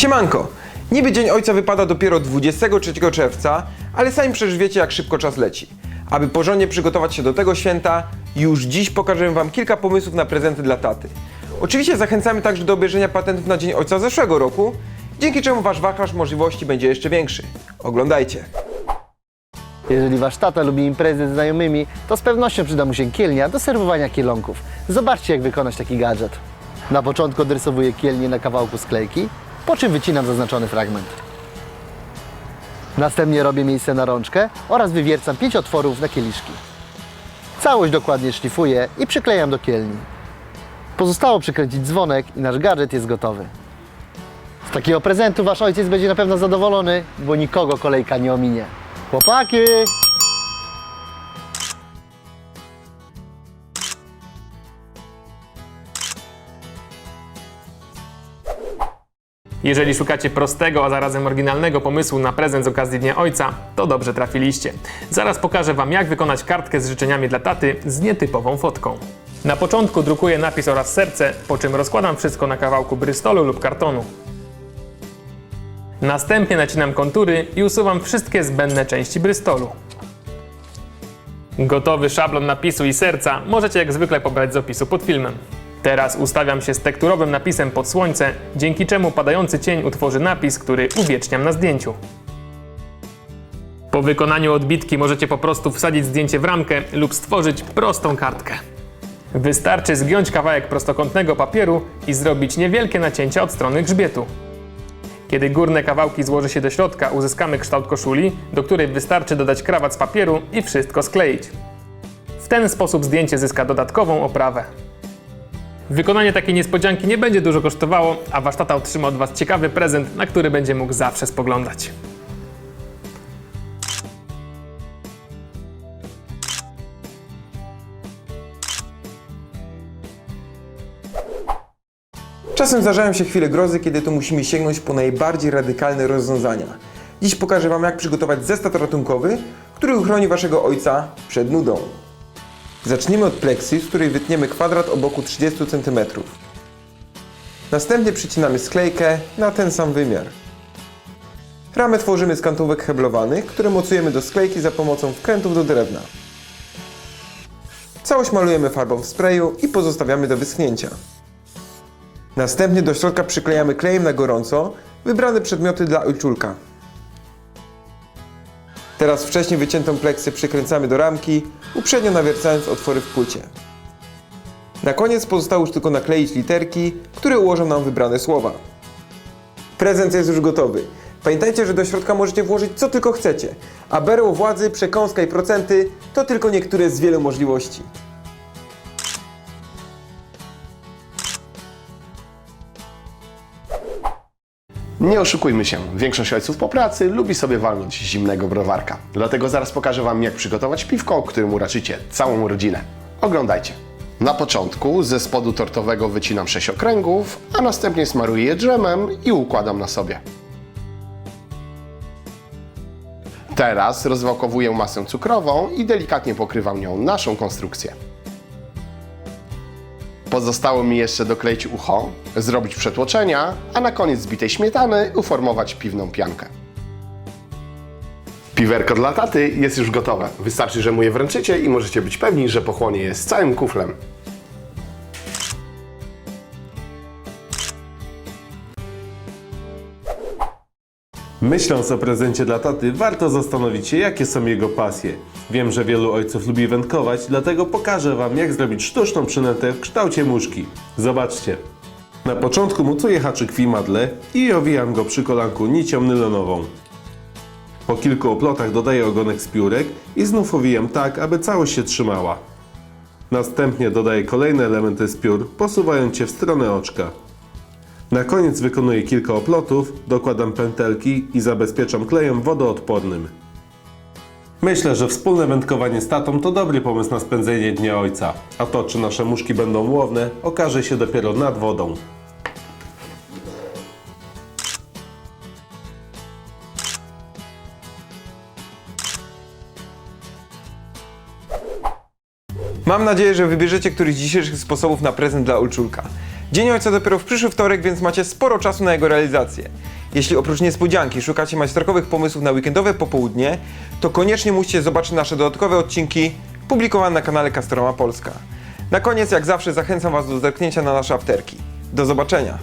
Siemanko! Niby Dzień Ojca wypada dopiero 23 czerwca, ale sami przecież wiecie jak szybko czas leci. Aby porządnie przygotować się do tego święta, już dziś pokażę Wam kilka pomysłów na prezenty dla taty. Oczywiście zachęcamy także do obejrzenia patentów na Dzień Ojca zeszłego roku, dzięki czemu Wasz wachlarz możliwości będzie jeszcze większy. Oglądajcie! Jeżeli wasz tata lubi imprezy z znajomymi, to z pewnością przyda mu się kielnia do serwowania kielonków. Zobaczcie, jak wykonać taki gadżet. Na początku odrysowuję kielnię na kawałku sklejki, po czym wycinam zaznaczony fragment. Następnie robię miejsce na rączkę oraz wywiercam pięć otworów na kieliszki. Całość dokładnie szlifuję i przyklejam do kielni. Pozostało przykręcić dzwonek i nasz gadżet jest gotowy. Z takiego prezentu wasz ojciec będzie na pewno zadowolony, bo nikogo kolejka nie ominie. Chłopaki! Jeżeli szukacie prostego, a zarazem oryginalnego pomysłu na prezent z okazji Dnia Ojca, to dobrze trafiliście. Zaraz pokażę Wam, jak wykonać kartkę z życzeniami dla taty z nietypową fotką. Na początku drukuję napis oraz serce, po czym rozkładam wszystko na kawałku brystolu lub kartonu. Następnie nacinam kontury i usuwam wszystkie zbędne części brystolu. Gotowy szablon napisu i serca możecie jak zwykle pobrać z opisu pod filmem. Teraz ustawiam się z tekturowym napisem pod słońce, dzięki czemu padający cień utworzy napis, który uwieczniam na zdjęciu. Po wykonaniu odbitki możecie po prostu wsadzić zdjęcie w ramkę lub stworzyć prostą kartkę. Wystarczy zgiąć kawałek prostokątnego papieru i zrobić niewielkie nacięcia od strony grzbietu. Kiedy górne kawałki złoży się do środka, uzyskamy kształt koszuli, do której wystarczy dodać krawat z papieru i wszystko skleić. W ten sposób zdjęcie zyska dodatkową oprawę. Wykonanie takiej niespodzianki nie będzie dużo kosztowało, a wasz tata otrzyma od was ciekawy prezent, na który będzie mógł zawsze spoglądać. Czasem zdarzają się chwile grozy, kiedy to musimy sięgnąć po najbardziej radykalne rozwiązania. Dziś pokażę Wam, jak przygotować zestaw ratunkowy, który uchroni Waszego ojca przed nudą. Zacznijmy od pleksji, z której wytniemy kwadrat o boku 30 cm. Następnie przycinamy sklejkę na ten sam wymiar. Ramę tworzymy z kantówek heblowanych, które mocujemy do sklejki za pomocą wkrętów do drewna. Całość malujemy farbą w sprayu i pozostawiamy do wyschnięcia. Następnie do środka przyklejamy klejem na gorąco wybrane przedmioty dla ojczulka. Teraz wcześniej wyciętą pleksję przykręcamy do ramki, uprzednio nawiercając otwory w płycie. Na koniec pozostało już tylko nakleić literki, które ułożą nam wybrane słowa. Prezent jest już gotowy. Pamiętajcie, że do środka możecie włożyć co tylko chcecie, a berło władzy, przekąska i procenty to tylko niektóre z wielu możliwości. Nie oszukujmy się, większość ojców po pracy lubi sobie walnąć zimnego browarka. Dlatego zaraz pokażę Wam, jak przygotować piwko, którym uraczycie całą rodzinę. Oglądajcie. Na początku ze spodu tortowego wycinam 6 okręgów, a następnie smaruję je dżemem i układam na sobie. Teraz rozwałkowuję masę cukrową i delikatnie pokrywam nią naszą konstrukcję. Pozostało mi jeszcze dokleić ucho, zrobić przetłoczenia, a na koniec zbitej śmietany uformować piwną piankę. Piwerko dla taty jest już gotowe. Wystarczy, że mu je wręczycie i możecie być pewni, że pochłonie je z całym kuflem. Myśląc o prezencie dla taty, warto zastanowić się, jakie są jego pasje. Wiem, że wielu ojców lubi wędkować, dlatego pokażę Wam, jak zrobić sztuczną przynętę w kształcie muszki. Zobaczcie. Na początku mocuję haczyk w imadle i owijam go przy kolanku nicią nylonową. Po kilku oplotach dodaję ogonek z piórek i znów owijam tak, aby całość się trzymała. Następnie dodaję kolejne elementy z piór, posuwając je w stronę oczka. Na koniec wykonuję kilka oplotów, dokładam pętelki i zabezpieczam klejem wodoodpornym. Myślę, że wspólne wędkowanie z tatą to dobry pomysł na spędzenie Dnia Ojca, a to czy nasze muszki będą łowne okaże się dopiero nad wodą. Mam nadzieję, że wybierzecie któryś z dzisiejszych sposobów na prezent dla ojczulka. Dzień Ojca dopiero w przyszły wtorek, więc macie sporo czasu na jego realizację. Jeśli oprócz niespodzianki szukacie majsterkowych pomysłów na weekendowe popołudnie, to koniecznie musicie zobaczyć nasze dodatkowe odcinki publikowane na kanale Castorama Polska. Na koniec, jak zawsze, zachęcam Was do zerknięcia na nasze afterki. Do zobaczenia!